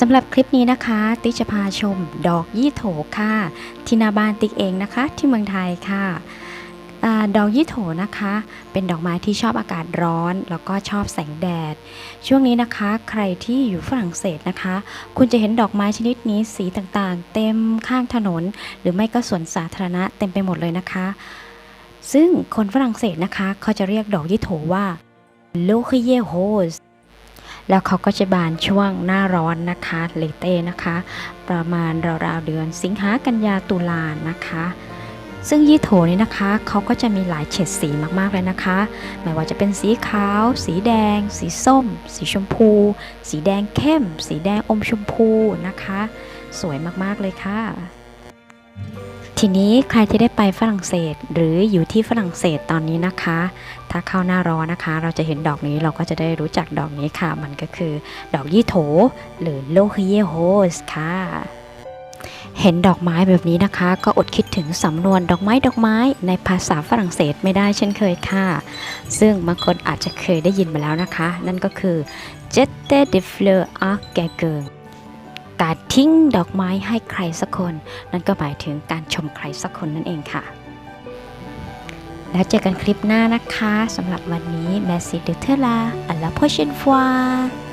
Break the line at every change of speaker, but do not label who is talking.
สำหรับคลิปนี้นะคะ ติ๊กจะพาชมดอกยี่โถค่ะ ที่นาบ้านติ๊กเองนะคะ ที่เมืองไทยค่ะอดอกยี่โถนะคะ เป็นดอกไม้ที่ชอบอากาศร้อน แล้วก็ชอบแสงแดด ช่วงนี้นะคะ ใครที่อยู่ฝรั่งเศสนะคะ คุณจะเห็นดอกไม้ชนิดนี้สีต่างๆ เต็มข้างถนน หรือไม่ก็สวนสาธารณะเต็มไปหมดเลยนะคะ ซึ่งคนฝรั่งเศสนะคะเขาจะเรียกดอกยี่โถว่า l o c h i e r o s e แล้วเขาก็จะบานช่วงหน้าร้อนนะคะเลเต้นะคะ ประมาณราวๆเดือนสิงหากันยาตุลานะคะ ซึ่งยี่โถนี้นะคะเขาก็จะมีหลายเฉดสีมากๆเลยนะคะ ไม่ว่าจะเป็นสีขาว สีแดง สีส้ม สีชมพู สีแดงเข้ม สีแดงอมชมพูนะคะ สวยมากๆเลยค่ะ ทีนี้ใครที่ได้ไปฝรั่งเศสหรืออยู่ที่ฝรั่งเศสตอนนี้นะคะ ถ้าเข้าหน้าร้อนนะคะ เราจะเห็นดอกนี้เราก็จะได้รู้จักดอกนี้ค่ะ มันก็คือ ดอกยี่โถ หรือโลฮิเยโฮสค่ะ เห็นดอกไม้แบบนี้นะคะ ก็อดคิดถึงสำนวนดอกไม้ดอกไม้ในภาษาฝรั่งเศสไม่ได้เช่นเคยค่ะ ซึ่งบางคนอาจจะเคยได้ยินมาแล้วนะคะ นั่นก็คือ jette de fleurs à quelqu'un การทิ้งดอกไม้ให้ใครสักคน นั่นก็หมายถึงการชมใครสักคนนั่นเองค่ะ แล้วเจอกันคลิปหน้านะคะสำหรับวันนี้ Merci de te la à la prochaine fois